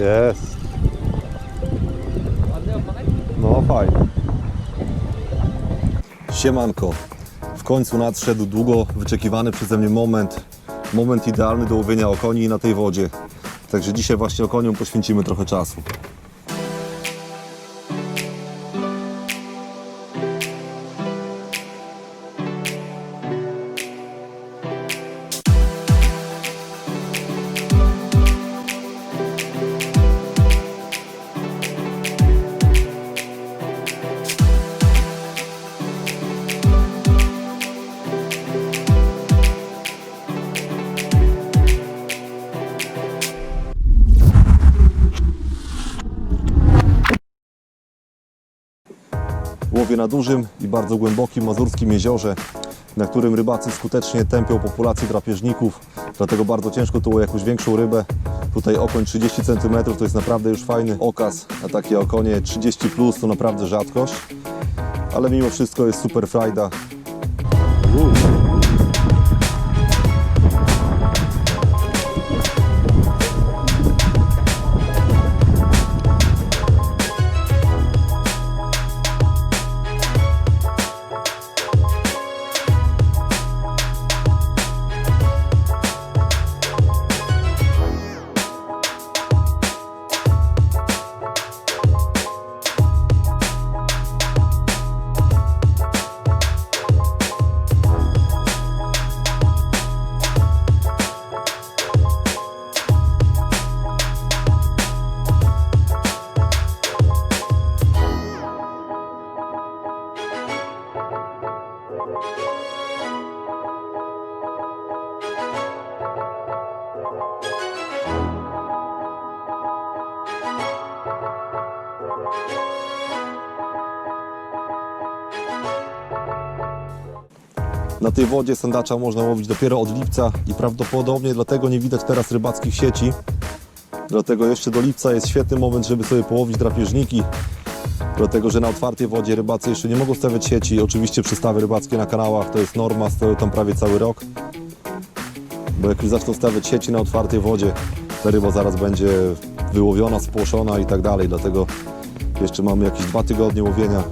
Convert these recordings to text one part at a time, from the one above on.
Jest. No fajnie. Siemanko. W końcu nadszedł długo wyczekiwany przeze mnie moment. Moment idealny do łowienia okoni na tej wodzie. Także dzisiaj właśnie okoniom poświęcimy trochę czasu. Na dużym i bardzo głębokim mazurskim jeziorze, na którym rybacy skutecznie tępią populację drapieżników, dlatego bardzo ciężko tu jakąś większą rybę. Tutaj okoń 30 cm to jest naprawdę już fajny okaz, a takie okonie 30 plus to naprawdę rzadkość, ale mimo wszystko jest super frajda. Na tej wodzie sandacza można łowić dopiero od lipca i prawdopodobnie dlatego nie widać teraz rybackich sieci. Dlatego jeszcze do lipca jest świetny moment, żeby sobie połowić drapieżniki. Dlatego, że na otwartej wodzie rybacy jeszcze nie mogą stawiać sieci. Oczywiście przystawy rybackie na kanałach to jest norma, stoją tam prawie cały rok. Bo jak już zaczną stawiać sieci na otwartej wodzie, ta ryba zaraz będzie wyłowiona, spłoszona i tak dalej. Dlatego jeszcze mamy jakieś dwa tygodnie łowienia.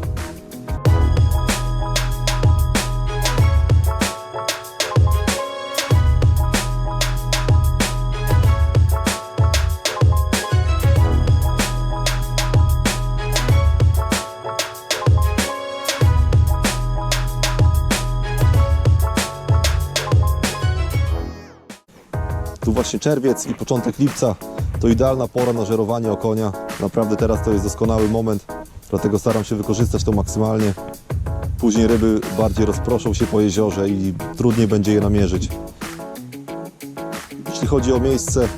Tu właśnie czerwiec i początek lipca to idealna pora na żerowanie okonia. Naprawdę teraz to jest doskonały moment, dlatego staram się wykorzystać to maksymalnie. Później ryby bardziej rozproszą się po jeziorze i trudniej będzie je namierzyć. Jeśli chodzi o miejsce,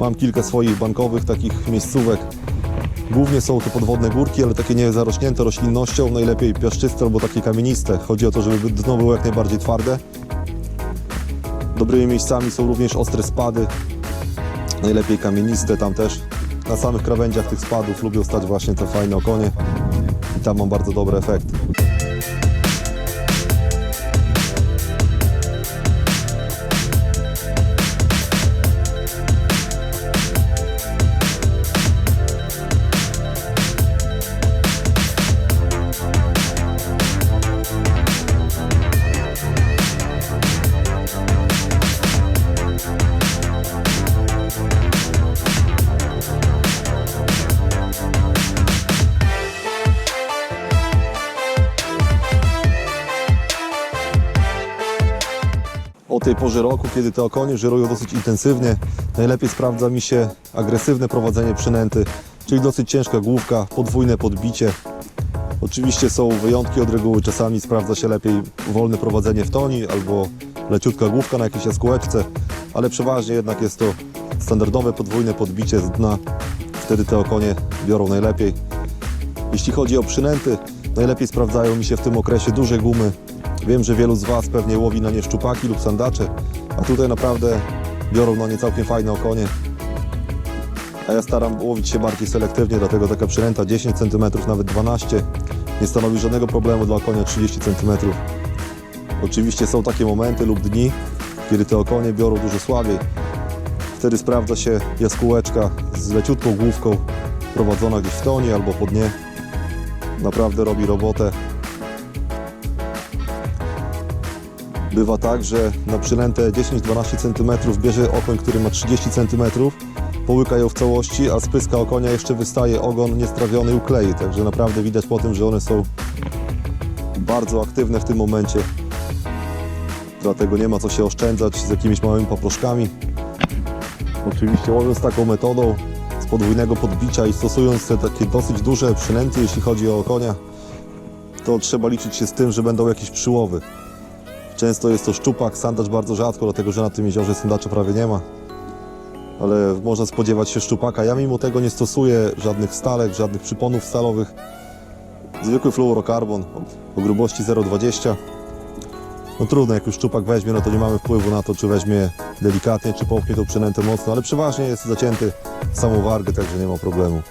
mam kilka swoich bankowych takich miejscówek. Głównie są to podwodne górki, ale takie nie zarośnięte roślinnością, najlepiej piaszczyste albo takie kamieniste. Chodzi o to, żeby dno było jak najbardziej twarde. Dobrymi miejscami są również ostre spady, najlepiej kamieniste tam też. Na samych krawędziach tych spadów lubią stać właśnie te fajne okonie i tam mam bardzo dobre efekty. O tej porze roku, kiedy te okonie żerują dosyć intensywnie. Najlepiej sprawdza mi się agresywne prowadzenie przynęty, czyli dosyć ciężka główka, podwójne podbicie. Oczywiście są wyjątki od reguły, czasami sprawdza się lepiej wolne prowadzenie w toni albo leciutka główka na jakiejś jaskółeczce, ale przeważnie jednak jest to standardowe podwójne podbicie z dna. Wtedy te okonie biorą najlepiej. Jeśli chodzi o przynęty, najlepiej sprawdzają mi się w tym okresie duże gumy. Wiem, że wielu z Was pewnie łowi na nie szczupaki lub sandacze, a tutaj naprawdę biorą na nie całkiem fajne okonie. A ja staram łowić się bardziej selektywnie, dlatego taka przynęta 10 cm, nawet 12 nie stanowi żadnego problemu dla okonia 30 cm. Oczywiście są takie momenty lub dni, kiedy te okonie biorą dużo słabiej. Wtedy sprawdza się jaskółeczka z leciutką główką prowadzona gdzieś w tonie albo po dnie. Naprawdę robi robotę. Bywa tak, że na przynętę 10-12 cm bierze okoń, który ma 30 cm, połyka ją w całości, a z pyska okonia jeszcze wystaje ogon niestrawiony i uklei. Także naprawdę widać po tym, że one są bardzo aktywne w tym momencie. Dlatego nie ma co się oszczędzać z jakimiś małymi paproszkami. Oczywiście łowiąc taką metodą z podwójnego podbicia i stosując te takie dosyć duże przynęty, jeśli chodzi o konia, to trzeba liczyć się z tym, że będą jakieś przyłowy. Często jest to szczupak, sandacz bardzo rzadko, dlatego że na tym jeziorze sandacza prawie nie ma. Ale można spodziewać się szczupaka. Ja mimo tego nie stosuję żadnych stalek, żadnych przyponów stalowych. Zwykły fluorokarbon o, grubości 0,20. No trudno, jak już szczupak weźmie, no to nie mamy wpływu na to, czy weźmie delikatnie, czy popchnie tą przynętę mocno, ale przeważnie jest zacięty w samą wargę, także nie ma problemu.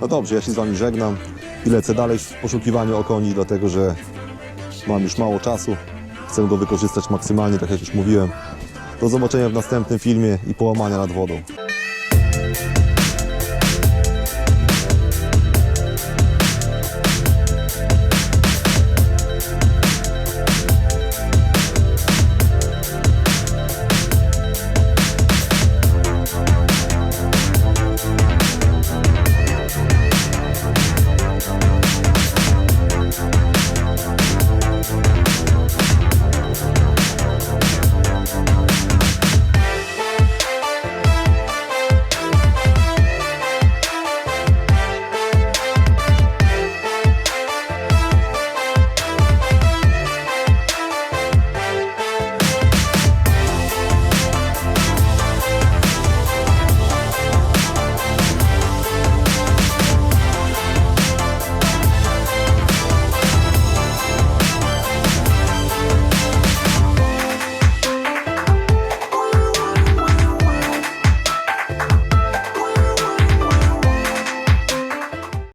No dobrze, ja się z Wami żegnam i lecę dalej w poszukiwaniu okoni, dlatego że mam już mało czasu. Chcę go wykorzystać maksymalnie, tak jak już mówiłem. Do zobaczenia w następnym filmie i połamania nad wodą.